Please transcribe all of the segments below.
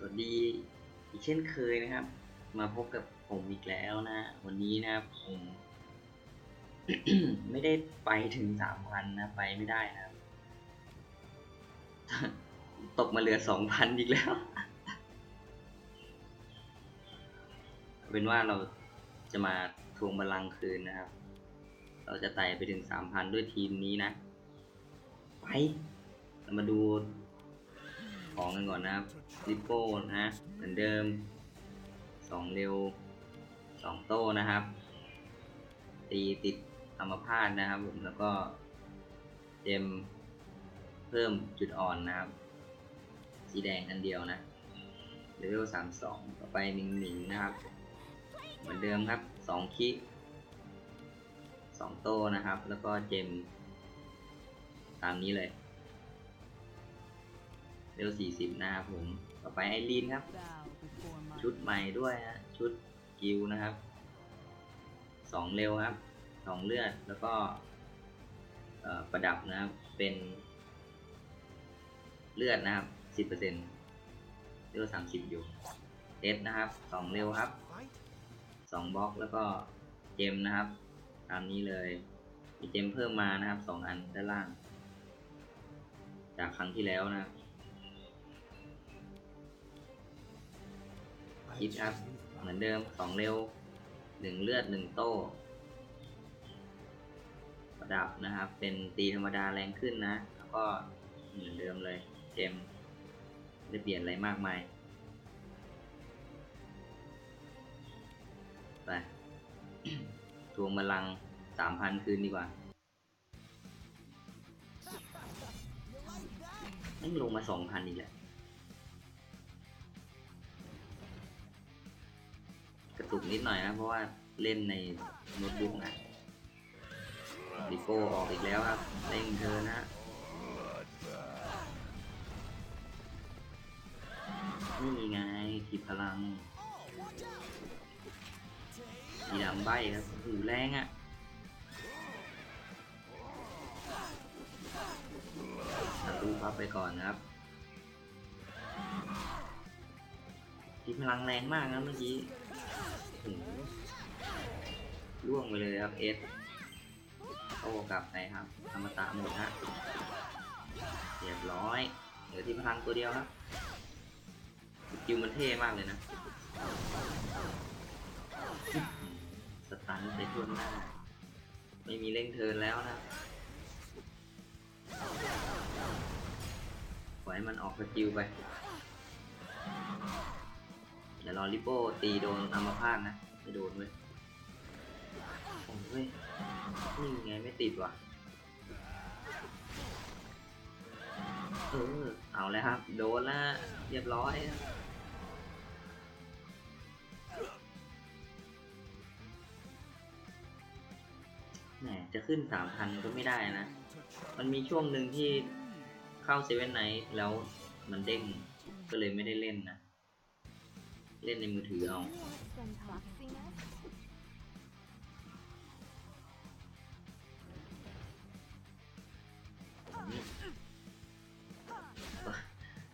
สวัสดีอีกเช่นเคยนะครับ มาพบกับผมอีกแล้วนะ วันนี้นะครับผม ไม่ได้ไปถึงสามพันนะไปไม่ได้นะตกมาเหลือสองพันอีกแล้ว เป็นว่าเราจะมาทวงบัลลังคืนนะครับ เราจะไต่ไปถึงสามพันด้วยทีมนี้นะ ไป เรามาดู ของกันก่อนนะครับลิปโป้นะฮะเหมือนเดิมสองเร็วสองโต้นะครับ ตีติดอัมพาตนะครับผมแล้วก็เจมเพิ่มจุดอ่อนนะครับสีแดงอันเดียวนะเลเวลสามสองต่อไปหนึ่งหนิงนะครับ เหมือนเดิมครับสองคิสองโต้นะครับ แล้วก็เจมตามนี้เลย เร็วสี่สิบนะครับผม ต่อไปไอรีนครับ ชุดใหม่ด้วยนะชุดกิลนะครับสองเร็วครับสองเลือด แล้วก็ประดับนะครับ เป็น เลือดนะครับสิบเปอร์เซ็นต์เร็วสามสิบอยู่เอสนะครับสองเร็วครับสองบล็อก แล้วก็เจมนะครับ ตามนี้เลย มีเจมเพิ่มมานะครับสองอันด้านล่าง จากครั้งที่แล้วนะครับ คิดครับ เหมือนเดิมสองเร็วหนึ่งเลือดหนึ่งโต้ประดับนะครับ เป็นตีธรรมดาแรงขึ้นนะ แล้วก็เหมือนเดิมเลยเจมไม่ได้เปลี่ยนอะไรมากมายไปทวงบัลลังสามพันคืนดีกว่าไม่ลงมาสองพันอีกแหล้ว กระตุกนิดหน่อยนะเพราะว่าเล่นในโน้ตบุ๊กนะดิโก้ออกอีกแล้วครับเร่งเธอนะฮะนี่ไงขีดพลังสีดำใบครับหูแรงอะ่ะตัดรูพับไปก่อนครับขีดพลังแรงมากนะเมื่อกี้ ล่วงไปเลยครับเอสโอ้กลับไปครับธรรมตะหมดฮะเรียบร้อย เหลือที่พลังตัวเดียวครับสกิลมันเท่มากเลยนะสตันไปทั่วหน้าไม่มีเร่งเทินแล้วนะปล่อยมันออกสกิลไป ดี๋ยวรอริโป้ตีโดนอัมพาตนะไม่โดนเว้ยโอ้ยนี่ไงไม่ติดว่ะเออเอาแล้วครับ โดนแล้วเรียบร้อยแหมจะขึ้นสามพันก็ไม่ได้นะ มันมีช่วงหนึ่งที่เข้าเซเว่นไนท์แล้วมันเด้งก็เลยไม่ได้เล่นนะ เล่นในมือถือเอา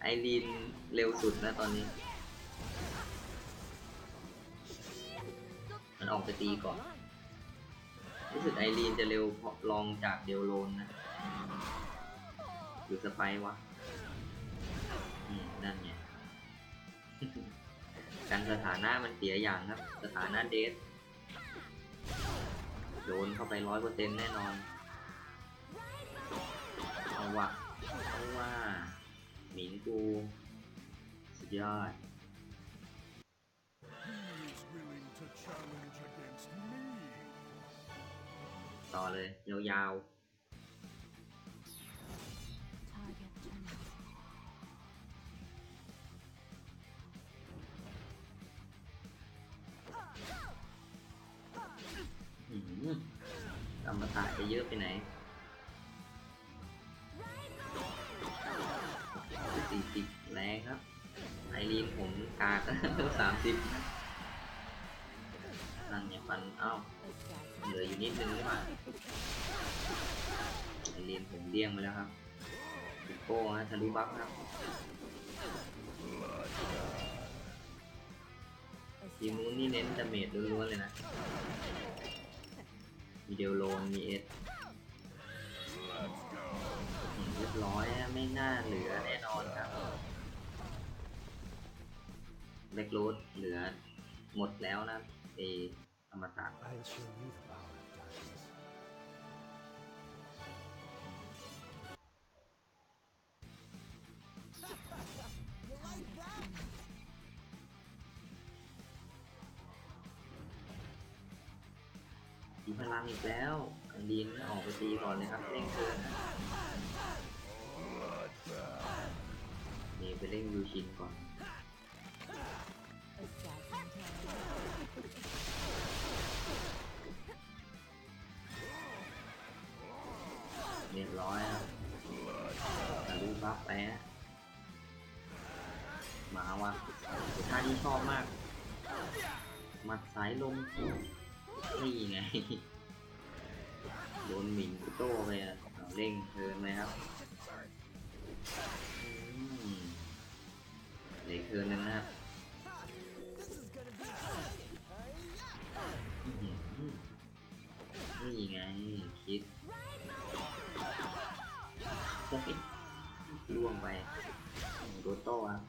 ไอรีนเร็วสุดนะตอนนี้ มันออกไปตีก่อน รู้สึกไอรีนจะเร็วพอลองจากเดลโลนนะหรือสไปวะ อืม นั่นไง การสถานะมันเสียอย่างครับ สถานะเดทโดนเข้าไปร้อยเปอร์เซ็นต์แน่นอน เอาวะเอาว่าหมิงกู สุดยอดต่อเลย ยาวๆ กรรมตะจะเยอะไปไหนสี่สิบแรงครับ ไอรีนผมกากสามสิบนั่นไงฟันเอ้าเหลืออยู่นิดนึงใช่ไหมไอรีนผมเลี่ยงไปแล้วครับปิโป้ฮะทะลุบัฟครับทีมนู้นนี่เน้นดาเมจล้วนๆเลยนะ มีเดลโลนมีเอสเรียบร้อยอะไม่น่าเหลือแน่นอนครับแบ็กรูดเหลือหมดแล้วนะเออมตะ มีพลังอีกแล้วอันดีนออกไปตีก่อนเลยครับเร่งเกินนี่ไปเร่งยูชินก่อนเรียบร้อยครับรูบัฟไปฮะมาว่ะท่านี้ชอบมาก หมัดสายลม นี่ไงโดนหมิงกุโต้ไปอะเร่งเทิร์นเลยครับอืมเหล็กเทิร์นหนึงนะครับนี่ไงคิดโอ้ยล่วงไปโดนโต้ครับ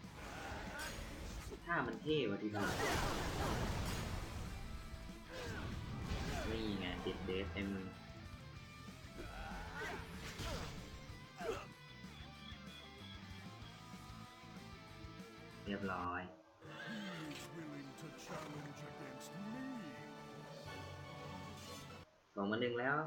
ท่ามันเท่ว่ะทีเดียว นี่ไงติดเดฟเต็มมือเรียบร้อย สองมาหนึ่งแล้ว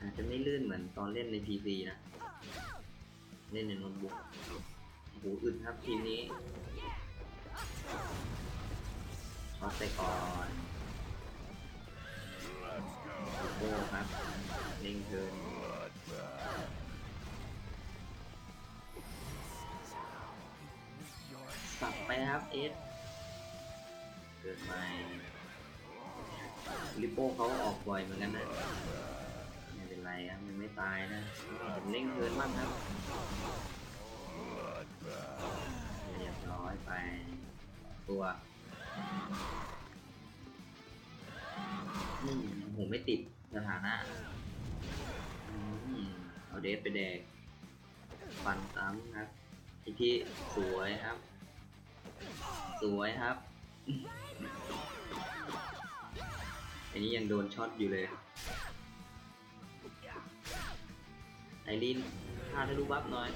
อาจจะไม่ลื่นเหมือนตอนเล่นใน PC นะ เล่นในโน้ตบุ๊ก หอึดครับทีมนี้ช็อตไปก่อนโอ้โหครับเล่งเทินสับไปครับเอสเกิดใหม่ลิโป้เขาออกบ่อยเหมือนกันนะไม่เป็นไรครับมันไม่ตายนะผมเล่งเกินบ้างครับ เรียบร้อยไปตัวอืมผมไม่ติดสถานะเอาเดฟไปแดกฟันซ้ำครับอีกที่สวยครับ สวยครับอันนี้ยังโดนช็อตอยู่เลยไอรินพาทะลุบัฟหน่อย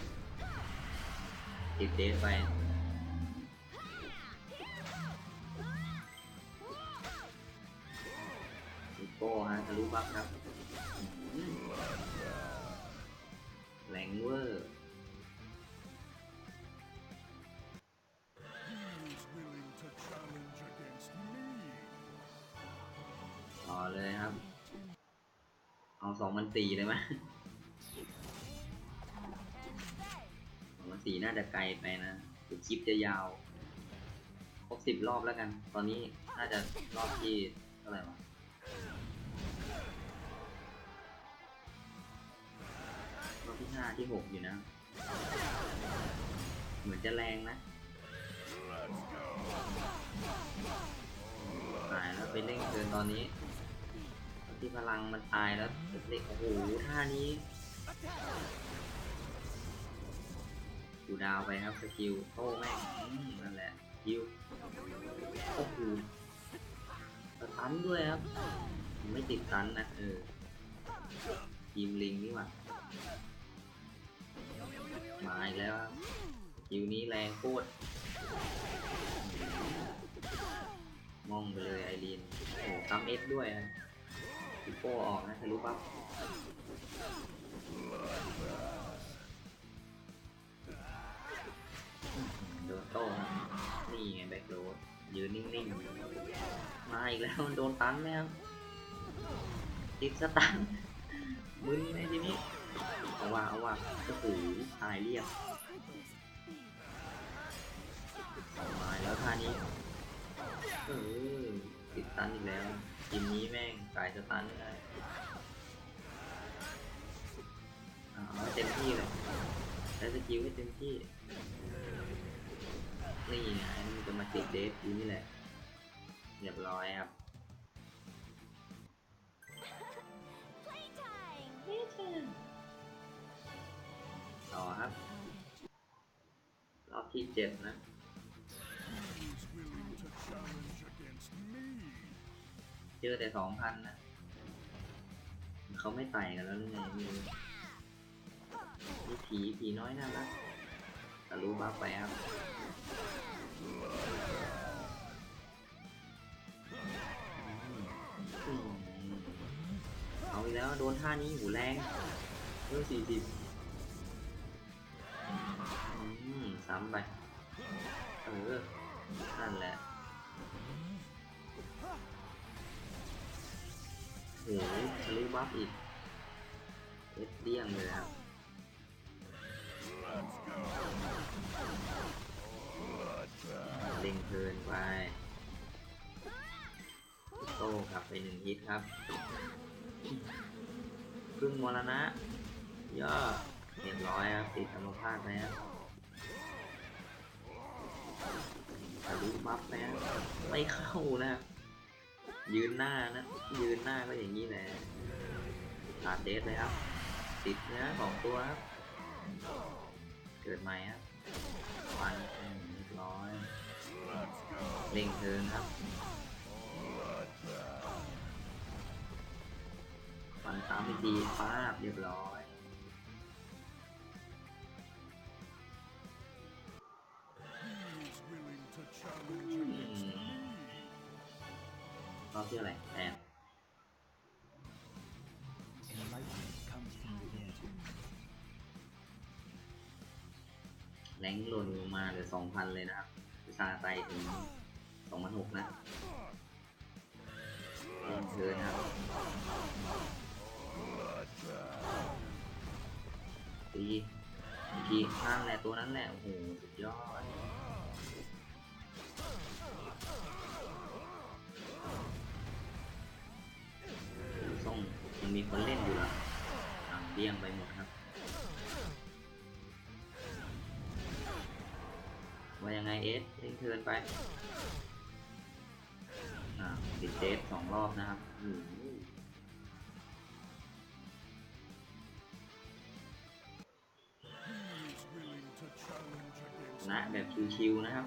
ติดเดสไปนิโก้ฮะทะลุบัฟครับ แรงเวอร์ ต่อเลยครับ เอาสองมันสี่เลยไหม สี่น่าจะไกลไปนะเดี๋ยวคลิปจะยาว ครบสิบรอบแล้วกัน ตอนนี้น่าจะรอบที่เท่าไหร่วะรอบที่ห้าที่หกอยู่นะ เหมือนจะแรงนะตายแล้วไปเร่งเกินตอนนี้ที่พลังมันตายแล้วเล็กโอ้โหท่านี้ ดูดาวไปครับสกิลโต้แม่งนั่นแหละยิวโอ้โหสตันด้วยครับ ไม่ติดตันนะเออทีมลิงนี่หว่ามาอีกแล้วครับคิวนี้แรงโคตรมองไปเลยไอรีนโอ้ตัมเอสด้วยนะปิโป้ออกนะทะลุปั๊บ ดนโต้นี่ไงแบ็คโรดยืนนิ่งๆ มาอีกแล้วโดนตันแล้วติดสตันมึนไหมทีนี้เอาว่าเอาว่าโอ้โหตายเรียบมาแล้วท่านี้เออติดตันอีกแล้วทีมนี้แม่งสายสตันเลยเอาเต็มที่เลยสกิลให้เต็มที่ นี่ไงมันจะมาติดเดฟอยู่นี่แหละเรียบร้อยครับ Playtime. ต่อครับ รอบที่เจ็ดนะ Who's willing to challenge against me? เจอแต่สองพันนะ เขาไม่ไต่กันแล้วหรือไงไมีนี่ผีผีน้อยน่ารัก แต่รู้บ้าไปครับเอาอีกแล้วโดนท่านี้หูแรงเออสี่สิบซ้ำไป เออ นั่นแหละโหทะลุบัฟอีกเอ็ดเดี้ยงเลยครับ เล็งเพลินไปโต้กลับไปหนึ่งฮิตครับพึ่งมรณะย่อเรียบร้อยครับติดอัมพาตแล้วทะลุบัฟแล้วไม่เข้านะ ยืนหน้านะ ยืนหน้าก็อย่างนี้แหละขาดเดสเลยครับ ติดเนื้อสองตัวครับ เกิดใหม่ครับ เล่งเทินครับฟันตามพิธีป้าบเรียบร้อยเรอบที่อะไรแอบ Enlightenment comes from within. แรงหล่นลงมาเหลือสองพันเลยนะครับวิชาไตถึง สองพันหกนะเล่นเทินครับตีอีข้างแหละตัวนั้นแหละ โอ้โห สุดยอดส่งยังมีคนเล่นอยู่เหรออ่าเดี้ยงไปหมดครับ ว่ายังไงเอสเล่นเทินไป เดสสองรอบนะครับอืม Who's willing to challenge ช against นะแบบชิวๆนะครับ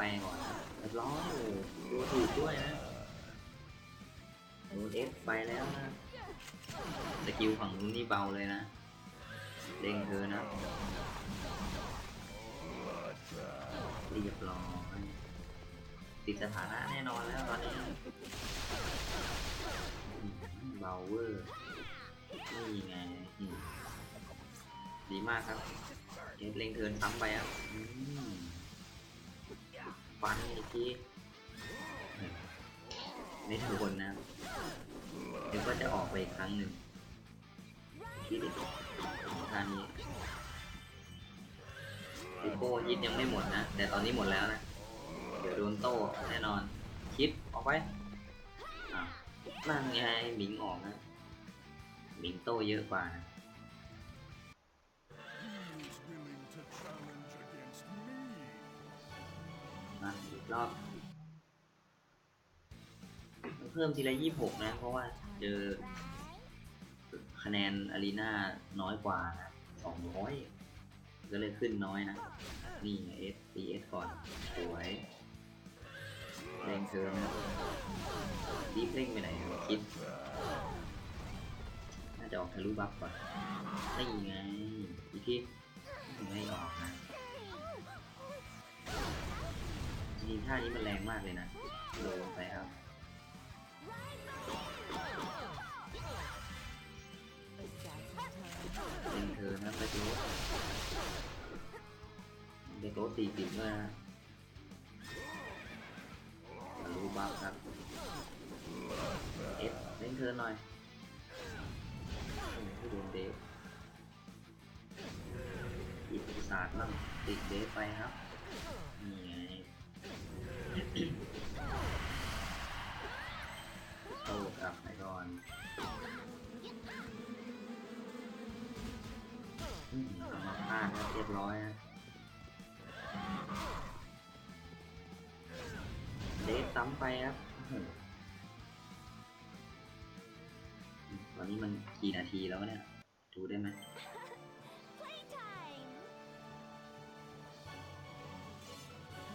รูปอัพไปก่อนนะเรียบร้อยโอ้โหตัวถูกด้วยนะโดนเอสไปแล้วนะสกิลฝั่งนู้นนี่เบาเลยนะเด้งเธอนะเรียบร้อยติดสถานะแน่นอนแล้วตอนนี้เบาเวอร์นี่ไงดีมากครับเอสเล็งเทินซ้ำไปครับอืม ฟันอีกทีไม่ถูกครับเดี๋ยวก็จะออกไปอีกครั้งหนึ่งคิดดิท่านี้ดิโก้ยิดยังไม่หมดนะ แต่ตอนนี้หมดแล้วนะ เดี๋ยวโดนโต้แน่นอน คิดออกไปนั่นไงหมิงออกนะหมิงโตเยอะกว่านะ มาอีกรอบเพิ่มทีละยี่หกนะ เพราะว่าเจอคะแนนอารีนาน้อยกว่านะสองร้อยก็เลยขึ้นน้อยนะ นี่ไงเอสตีเอสก่อน สวยแรงเธอนะรีบเร่งไปไหนคิด น่าจะออกทะลุบัฟก่อนนี่ไงอีกทีไม่ออกนะ ริงๆท่านี้มันแรงมากเลยนะโดนไปครับเป็นเธอนะไปโต๊ะไปโต๊ะสี่สิบด้วยนะทะลุบัฟครับเอฟเล่นเธอหน่อยไม่โดนเดฟอีกปีศาจบ้างติดเดฟไปครับนี่ไง โต้กลับไปก่อนอืมเอามาพลาดครับเรียบร้อยฮะเดฟซ้ำไปครับโอ้โหตอนนี้มันกี่นาทีแล้วเนี่ย ดูได้ไหม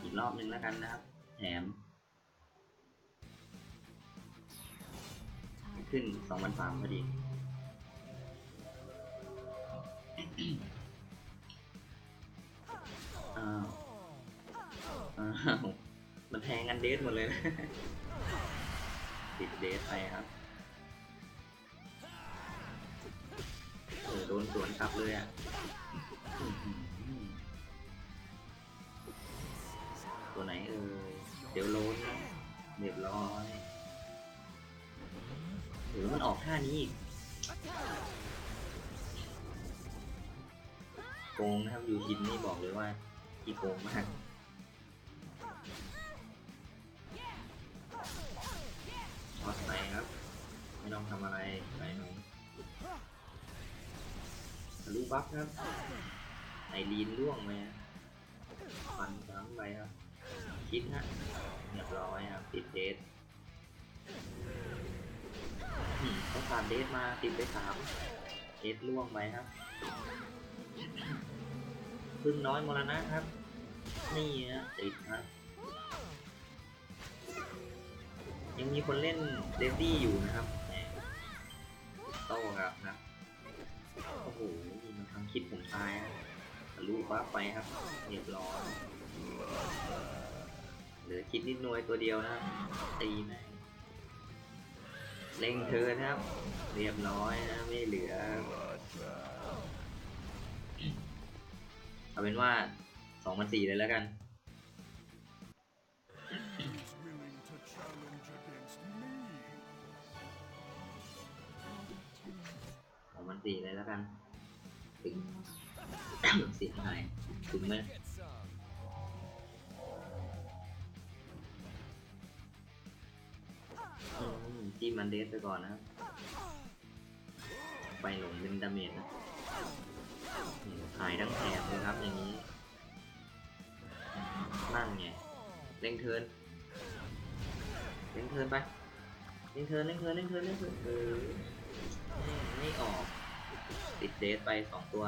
อีกรอบหนึ่งแล้วกันนะครับ แถม Target ขึ้นสองพันสามพอดี อ้าว อ้าว มันแทงกันเดทหมดเลยนะติดเดทไปครับเออโดนสวนกลับเลยอะอื้อหือตัวไหนเอ่ย เดี๋ยวโลนนะเรียบร้อยหรือมันออกท่านี้อีกโกงนะครับยูชินนี่บอกเลยว่าที่โกงมากชอตไปครับ ไม่ต้องทำอะไรไปหน่อยทะลุบัฟครับไอรีนล่วงไปฮะฟันซ้ำไปครับ คิดฮะเรียบร้อยครับติดเดทอืมต้องการเดทมาติดไปสามเดทล่วงไปครับพึ่งน้อยมรณะครับ นี่ฮะติดครับยังมีคนเล่นเดซี่อยู่นะครับโต้ครับนะโอ้โหมันทำคิดผมตายฮะทะลุฟ้าไปครับเรียบร้อย เหลือคิดนิดหน่วยตัวเดียวนะครับ ตีแม่งเล็งเธอนะครับ เรียบร้อยนะไม่เหลือ เอาเป็นว่าสองพันสี่เลยแล้วกัน สองพันสี่เลยแล้วกัน ถึงเสียหายถึงไหม จิ้มมันเดสไปก่อนนะครับ ไปหลงเป็นดาเมจนะหายทั้งแถบเลยครับอย่างนี้ นั่นไงเร่งเทินเร่งเทินไปเร่งเทินเร่งเทินเร่งเทินเร่งเทินเออไม่ไม่ออก ติดเดสไปสองตัว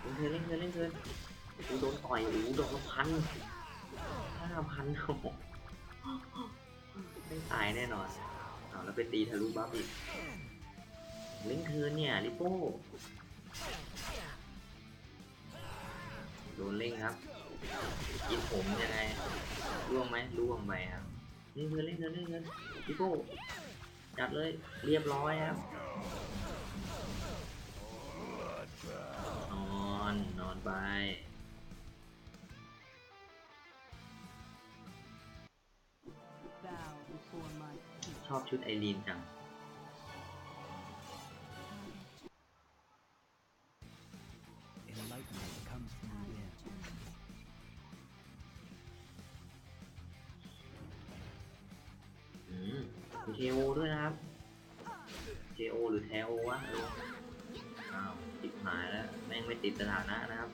เล่นเทินเล่นเทินเล่นเทินกูโดนต่อยโอ้โหโดนพันห้าพันโอ้ไม่ตายแน่นอน เอาแล้วไปตีทะลุบัฟอีกเล่นเทินเนี่ยลิโป้โดนเล่งครับกินผมยังไงล่วงไหมล่วงไปครับเล่นเทินเล่นเทินเล่นเทินลิโป้จัดเลยเรียบร้อยครับนอนนอนไป อบชุดไอรีนจัง Target Enlightenment comes from target within. terminated. อืมมีเทโอด้วยนะครับเทโอหรือแทโอวะเอออ้าวติดหายแล้ว แม่งไม่ติดสถานะนะครับ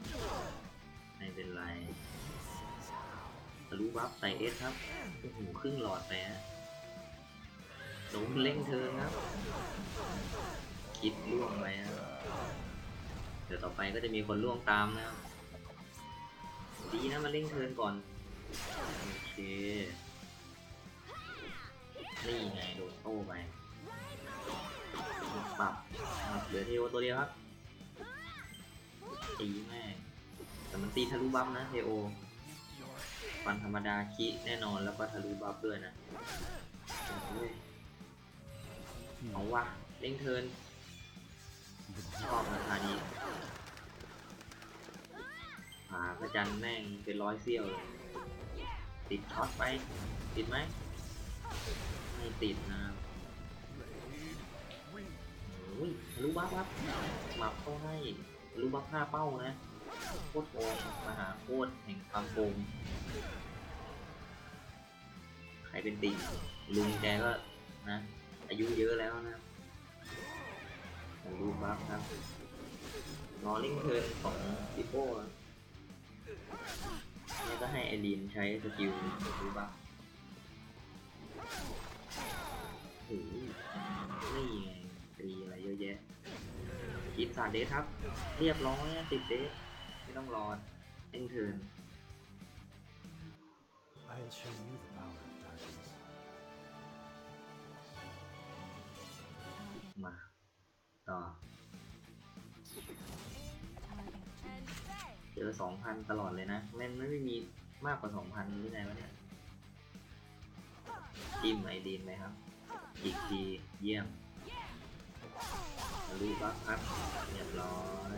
ไม่เป็นไรทะลุบัฟใส่เอสครับโอ้โหครึ่งหลอดไปฮะ โดนเล่งเธอครับ คิดล่วงไปฮะเดี๋ยวต่อไปก็จะมีคนล่วงตามนะครับดีนะมาเล่งเทินก่อน โอเค นี่ไงโดนโต้ไปปรับเหลือเทโอตัวเดียวครับตีแม่แต่มันตีทะลุบัฟนะเทโอฟันธรรมดาคิแน่นอนแล้วก็ทะลุบัฟด้วยนะโอ้ วะเล่งเทินชอบราคานี้หาพระจันทร์แม่งเป็นร้อยเซี่ยวเลยติดช็อตไปติดไหมไม่ติดนะอุ้ยทะลุบัฟครับหมับเข้าให้ทะลุบัฟห้าเป้านะโคตรโกงมหาโคตรแห่งความโกงใครเป็นติ่งลุงแกก็นะ อายุเยอะแล้วนะทะลุบัฟครับรอเล่งเทิร์นของปิโป้แล้วก็ให้ไอรีนใช้สกิลทะลุบัฟโอ้โหนี่ไงตีอะไรเยอะแยะกินสาดเดทครับ เรียบร้อยติดเดทไม่ต้องรอเอ็งเทิร์น I'll show you the power มาต่อ target เจอสองพันตลอดเลยนะแม่งไม่มีมากกว่าสองพันหรือไงวะเนี่ยจิ้มไอดีนไหมครับ อีกทีเยี่ยมรูบัฟครับเรียบร้อย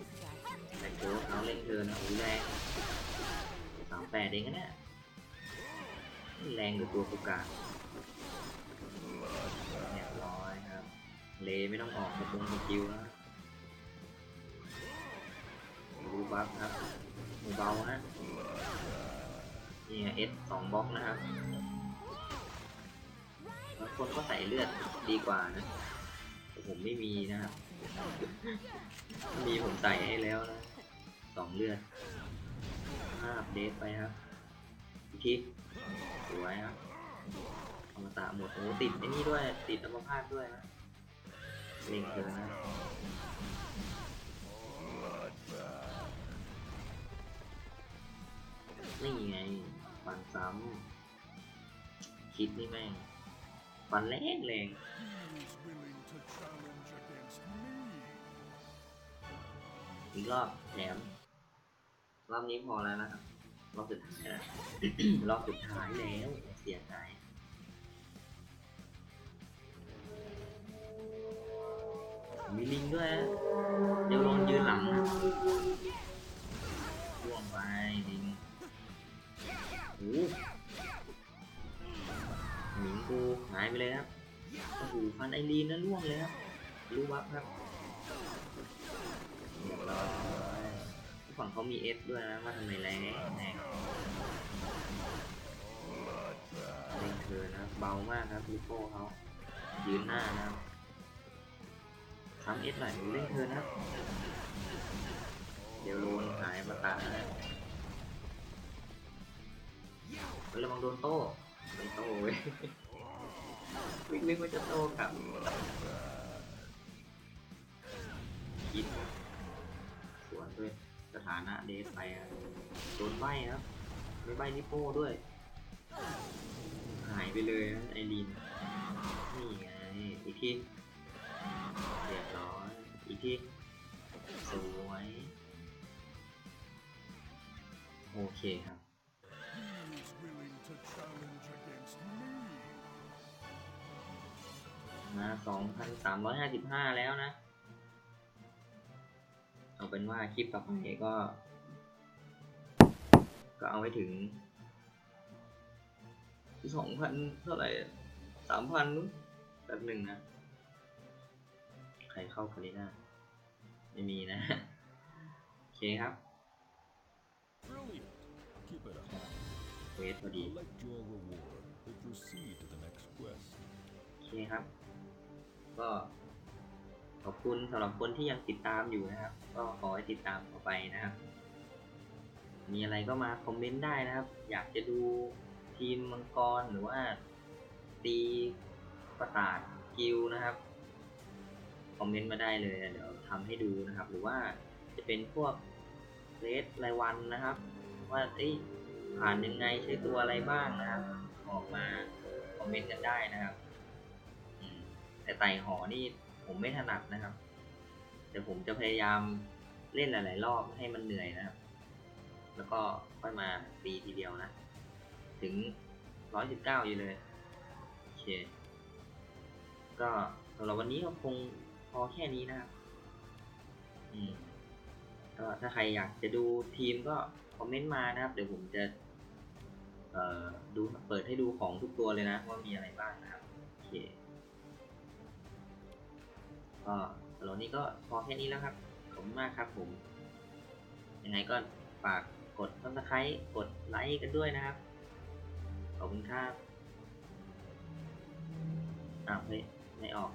assassin แบกโจ๊กเอาเล่นเทิร์นนะโอ้โหแรงสามแปดเองนะเนี่ยแรงหรือตัวกูกลาง เลไม่ต้องออกกระปุงสกิลนะรูบัฟครับเบาๆนะนี่เอสสองบล็อกนะครับบางคนก็ใส่เลือดดีกว่านะแต่ผมไม่มีนะครับมีผมใส่ให้แล้วนะสองเลือดห้าเดตไปครับอีกทีสวยครับอมตะหมดโอ้ติดไอ้นี่ด้วย ติดอัมพาตด้วยนะ ล่งนนะนี่ไงฟันซ้ำคิดนี่แม่งฟันแรงแรงอีกรอบแถมรอบนี้พอแล้วนะครับรอบสุดท้ายแล้วรอบสุดท้ายแล้วเสียใจ มีลิงด้วยนะเดี๋ยวลองยืนหลังนะล่วงไปลิงโอ้หมิงกูหายไปเลยครับโอ้โหฟันไอรีนนั้นล่วงเลยครับรู้วับครับเรียบร้อฝั่งเขามีเอสด้วยนะว่าทำไมแรงแรงเล่นเธอนะเบามากครับลิโก้เขายืนหน้านะครับ ทำเอสหน่อยเล่นเธอนะครับเดี๋ยวโลนหายมาตานะเฮ้ยระวังโดนโต้ไม่โต้เว้ยวิ่งนึกว่าจะโต้กลับคิดสวนด้วยสถานะเดฟไปอะโดนใบครับไม่ใบนิโป้ด้วย หายไปเลยนะไอรีนนี่ไงอีกที เรียบร้อย อีกทีสวย โอเคครับ He is willing to challenge against me. มาสองพันสามร้อยห้าสิบห้าแล้วนะ เอาเป็นว่าคลิปต่อไปก็ ก็เอาไว้ถึงสองพันเท่าไหร่สามพันนู้นแป๊บหนึ่งนะ ใครเข้าคาริน่าไม่มีนะ โอเคครับ Brilliant. Keep it up. เวทพอดี Collect your reward and proceed to the next quest. โอเคครับ ก็ขอบคุณสำหรับคนที่ยังติดตามอยู่นะครับ ก็ขอให้ติดตามต่อไปนะครับ มีอะไรก็มาคอมเมนต์ได้นะครับ อยากจะดูทีมมังกรหรือว่าตีประสาทกิลนะครับค อมเมนต์มาได้เลยเดี๋ยวทำให้ดูนะครับ หรือว่าจะเป็นพวกเรสรายวันนะครับ ว่าเอ้ผ่านยังไงใช้ตัวอะไรบ้างนะครับ ออกมาคอมเมนต์กันได้นะครับแต่ไต่หอนี่ผมไม่ถนัดนะครับ แต่ผมจะพยายามเล่นหลาย ๆ รอบให้มันเหนื่อยนะครับ แล้วก็ค่อยมาตีทีเดียวนะ ถึงร้อยสิบเก้าอยู่เลย โอเค ก็สำหรับวันนี้ก็คง พอแค่นี้นะครับ อืมก็ถ้าใครอยากจะดูทีมก็คอมเมนต์มานะครับ เดี๋ยวผมจะเอ่อดูเปิดให้ดูของทุกตัวเลยนะ ว่ามีอะไรบ้างนะครับโอเคก็สำหรับวันนี้ก็พอแค่นี้แล้วครับขอบคุณมากครับ ผมยังไงก็ฝากกด subscribe กดไลค์กันด้วยนะครับ ขอบคุณครับอ้าวเฮ้ยไม่ออก